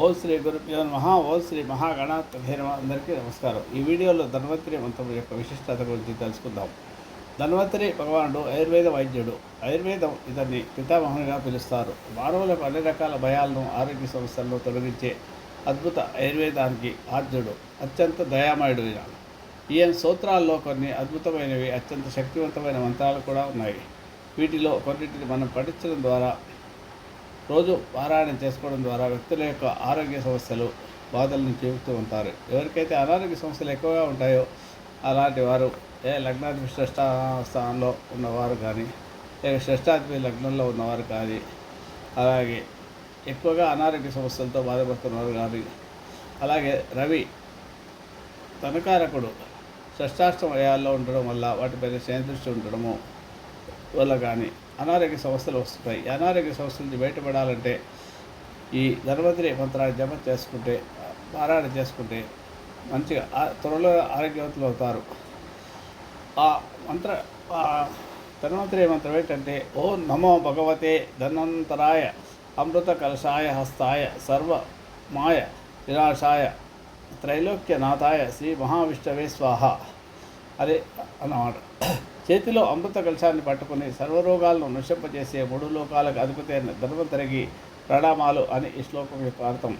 ఓ శ్రీ గురుభ్యో మహా ఓ శ్రీ మహాగణాత్మహేరమ అందరికీ నమస్కారం. ఈ వీడియోలో ధన్వంతరి మంత్రం యొక్క విశిష్టత గురించి తెలుసుకుందాం. ధన్వంతరి భగవానుడు ఆయుర్వేద వైద్యుడు. ఆయుర్వేదం ఇతన్ని పితామహునిగా పిలుస్తారు. మానవులకు అన్ని రకాల భయాలను ఆరోగ్య సమస్యలను తొలగించే అద్భుత ఆయుర్వేదానికి ఆద్యుడు అత్యంత దయామయుడు ఈయన. ఈయన సూత్రాల్లో కొన్ని అద్భుతమైనవి అత్యంత శక్తివంతమైన మంత్రాలు కూడా ఉన్నాయి. వీటిలో కొన్నింటిని మనం పఠించడం ద్వారా రోజు పారాయణం చేసుకోవడం ద్వారా వ్యక్తుల యొక్క ఆరోగ్య సమస్యలు బాధల నుంచి ఉంటారు. ఎవరికైతే అనారోగ్య సమస్యలు ఎక్కువగా ఉంటాయో అలాంటి వారు ఏ లగ్నాధిపతి శ్రేష్ట స్థానంలో ఉన్నవారు కానీ లేక శ్రేష్టాధిపతి లగ్నంలో ఉన్నవారు కానీ అలాగే ఎక్కువగా అనారోగ్య సమస్యలతో బాధపడుతున్నవారు కానీ అలాగే రవి తనకారకుడు షష్టాష్టమ వ్యయాల్లో ఉండడం వల్ల వాటిపైన దృష్టి ఉండడము వల్ల కానీ అనారోగ్య సమస్యలు వస్తుంటాయి. ఈ అనారోగ్య సమస్యల నుంచి బయటపడాలంటే ఈ ధన్వంతరి మంత్రాన్ని జపం చేసుకుంటే పారాయణ చేసుకుంటే మంచిగా ఆ- త్వరలో ఆరోగ్యవంతులు అవుతారు. ఆ మంత్ర ధన్వంతరి మంత్రం ఏంటంటే ఓ నమో భగవతే ధన్వంతరాయ అమృత కలశాయ హస్తాయ సర్వ మాయ నిరాశాయ త్రైలోక్యనాథాయ శ్రీ మహావిష్ణవే స్వాహ. అదే అన్నమాట. చేతిలో అమృత కలశాన్ని పట్టుకుని సర్వరోగాలను నశింపజేసే మూడు లోకాలకు అధిపతి ధర్మం తిరిగి ప్రణామాలు అని ఈ శ్లోకం యొక్క అర్థం.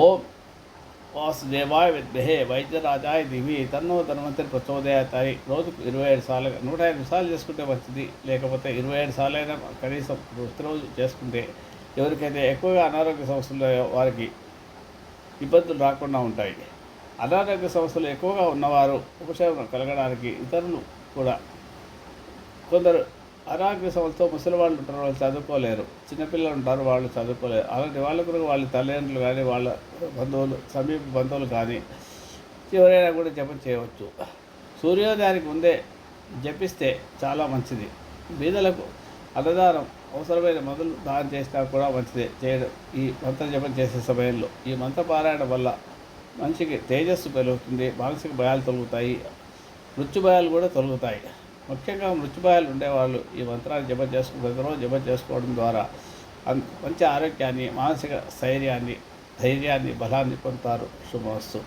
ఓం వాసుదేవాయ విద్మహే వైద్యరాజాయ దివి తన్నో ధన్వంతరి ప్రచోదయాతాయి. రోజుకు ఇరవై ఏడు సార్లు నూట ఎనిమిది సార్లు చేసుకుంటే మంచిది. లేకపోతే ఇరవై ఏడు సార్లైనా కనీసం ప్రతిరోజు చేసుకుంటే ఎవరికైతే ఎక్కువగా అనారోగ్య సమస్యలు వారికి ఇబ్బందులు రాకుండా ఉంటాయి. అనారోగ్య సమస్యలు ఎక్కువగా ఉన్నవారు ఉపశమనం కలగడానికి ఇతరులు కూడా కొందరు అనారోగ్య సమస్యతో ముసలి వాళ్ళు ఉంటారు వాళ్ళు చదువుకోలేరు. చిన్నపిల్లలు ఉంటారు వాళ్ళు చదువుకోలేరు. అలాంటి వాళ్ళ కూడా వాళ్ళ తల్లిదండ్రులు కానీ వాళ్ళ బంధువులు సమీప బంధువులు కానీ ఎవరైనా కూడా జపం చేయవచ్చు. సూర్యోదయానికి ముందే జపిస్తే చాలా మంచిది. బీదలకు అన్నదానం అవసరమైన మందులు దానం చేసినా కూడా మంచిదే. చేయడం ఈ మంత్ర జపం చేసే సమయంలో. ఈ మంత్ర పారాయణ వల్ల మనిషికి తేజస్సు పెరుగుతుంది మానసిక భయాలు తొలుగుతాయి మృత్యు భయాలు కూడా తొలగుతాయి. ముఖ్యంగా మృత్యు భయాలు ఉండేవాళ్ళు ఈ మంత్రాన్ని జప చేసుకు ప్రతిరోజు జప చేసుకోవడం ద్వారా మంచి ఆరోగ్యాన్ని మానసిక స్థైర్యాన్ని ధైర్యాన్ని బలాన్ని పొందుతారు. శుభవస్తు